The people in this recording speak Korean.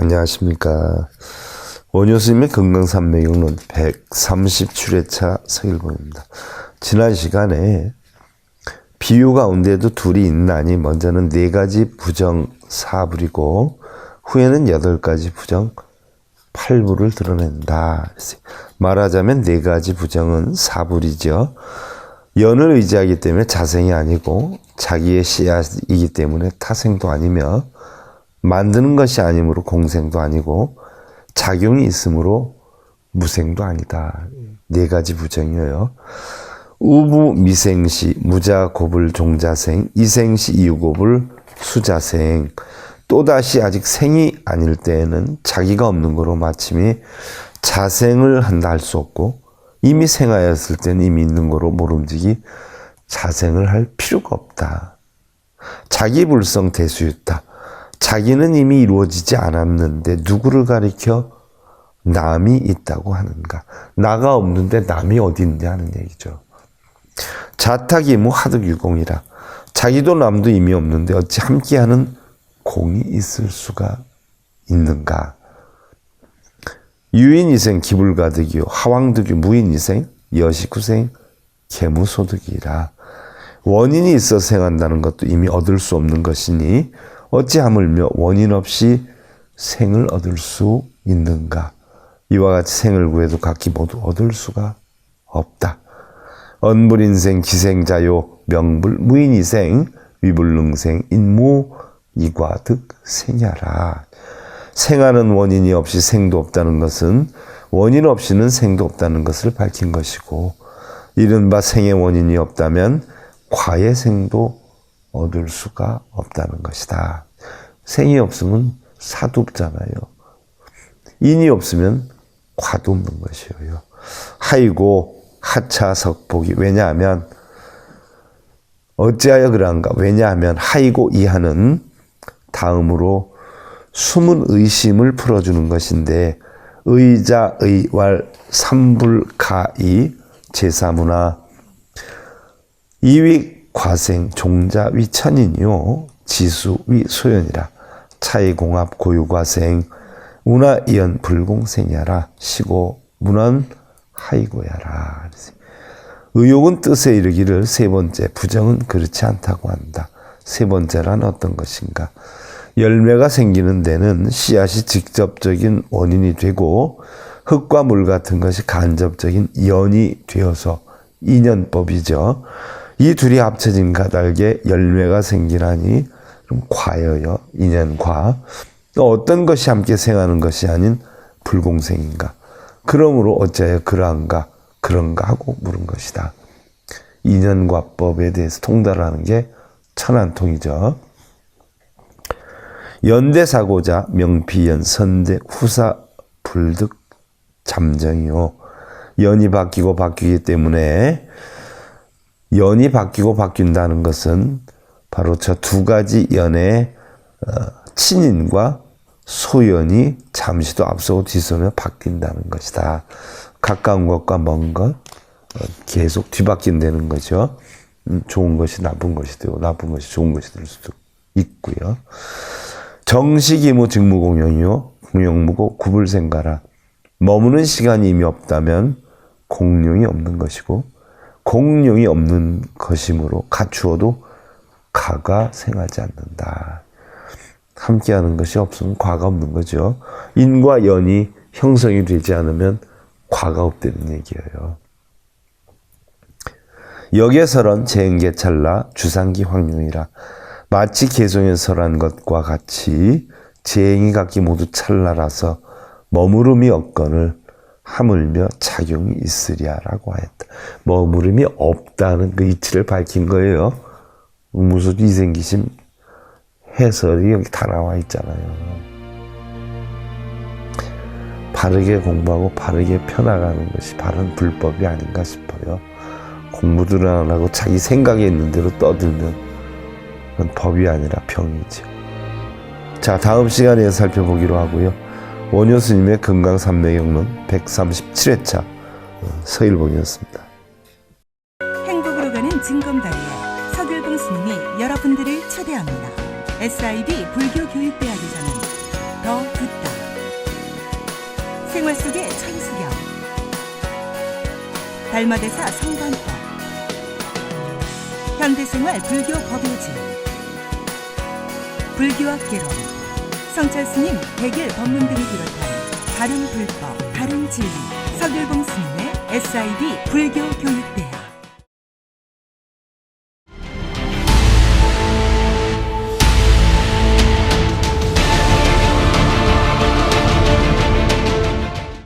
안녕하십니까. 원효스님의 건강산매경론 130출회차 서일봉입니다. 지난 시간에 비유 가운데도 둘이 있나니 먼저는 네 가지 부정 사불이고 후에는 여덟 가지 부정 팔불을 드러낸다. 말하자면 네 가지 부정은 사불이죠. 연을 의지하기 때문에 자생이 아니고 자기의 씨앗이기 때문에 타생도 아니며 만드는 것이 아니므로 공생도 아니고 작용이 있으므로 무생도 아니다. 네 가지 부정이에요. 우부 미생시 무자 고불 종자생 이생시 이유고불 수자생 또다시 아직 생이 아닐 때에는 자기가 없는 거로 마침이 자생을 한다 할 수 없고 이미 생하였을 때는 이미 있는 거로 모름지기 자생을 할 필요가 없다. 자기 불성 대수였다. 자기는 이미 이루어지지 않았는데 누구를 가리켜 남이 있다고 하는가? 나가 없는데 남이 어디 있냐 하는 얘기죠. 자탁이 무 하득유공이라. 자기도 남도 이미 없는데 어찌 함께하는 공이 있을 수가 있는가? 유인이생 기불가득이요 하왕득이 무인이생 여식구생 개무소득이라. 원인이 있어 생한다는 것도 이미 얻을 수 없는 것이니 어찌 하물며 원인 없이 생을 얻을 수 있는가? 이와 같이 생을 구해도 각기 모두 얻을 수가 없다. 언불인생 기생자요 명불 무인이생 위불능생 인무 이과득 생야라. 생하는 원인이 없이 생도 없다는 것은 원인 없이는 생도 없다는 것을 밝힌 것이고 이른바 생의 원인이 없다면 과의 생도 얻을 수가 없다는 것이다. 생이 없으면 사도 없잖아요. 인이 없으면 과도 없는 것이에요. 하이고 하차석복이 왜냐하면 어찌하여 그러한가? 왜냐하면 하이고 이하는 다음으로 숨은 의심을 풀어주는 것인데 의자 의 왈 삼불가이 제사문화 이위 과생 종자 위천이요. 지수 위 소연이라. 차이공합 고유과생. 운하이연 불공생야라. 시고 문헌 하이고야라. 의욕은 뜻에 이르기를 세 번째 부정은 그렇지 않다고 한다. 세 번째란 어떤 것인가? 열매가 생기는 데는 씨앗이 직접적인 원인이 되고 흙과 물 같은 것이 간접적인 연이 되어서 인연법이죠. 이 둘이 합쳐진 까닭에 열매가 생기나니 좀 과여요. 인연과. 또 어떤 것이 함께 생하는 것이 아닌 불공생인가. 그러므로 어찌하여 그러한가 그런가 하고 물은 것이다. 인연과 법에 대해서 통달하는 게 천안통이죠. 연대사고자 명피연 선대 후사 불득 잠정이요. 연이 바뀌고 바뀌기 때문에 연이 바뀌고 바뀐다는 것은 바로 저 두 가지 연의 어, 친인과 소연이 잠시도 앞서고 뒤서며 바뀐다는 것이다. 가까운 것과 먼 것, 어, 계속 뒤바뀐다는 거죠. 음, 좋은 것이 나쁜 것이 되고 나쁜 것이 좋은 것이 될 수도 있고요. 정식이무 직무공용이요 공용무고 구불생가라 머무는 시간이 이미 없다면 공룡이 없는 것이고 공룡이 없는 것이므로 갖추어도 가가 생하지 않는다. 함께하는 것이 없으면 과가 없는 거죠. 인과 연이 형성이 되지 않으면 과가 없다는 얘기예요. 역에서런 재행계찰라 주상기 황룡이라 마치 개성에 설한 것과 같이 재행이 각기 모두 찰나라서 머무름이 없건을 하물며 작용이 있으랴라고 하였다. 머무름이 없다는 그 이치를 밝힌 거예요. 무슨 이생기심 해설이 여기 다 나와 있잖아요. 바르게 공부하고 바르게 펴나가는 것이 바른 불법이 아닌가 싶어요. 공부도 안 하고 자기 생각에 있는 대로 떠들면 그건 법이 아니라 병이죠. 자, 다음 시간에 살펴보기로 하고요. 원효 스님의 건강삼매경론 137회차 서일봉이었습니다. 행복으로 가는 징검다리에 서글봉 스님이 여러분들을 초대합니다. SIB 불교교육대학에서는 더더 듣다. 생활 속의 천수경. 달마대사 성관법. 현대생활 불교 법요지. 불교학 개론 성철스님 백일 법문 등을 비롯한 다른 불법, 다른 진리 서길봉 스님의 SIB 불교 교육 등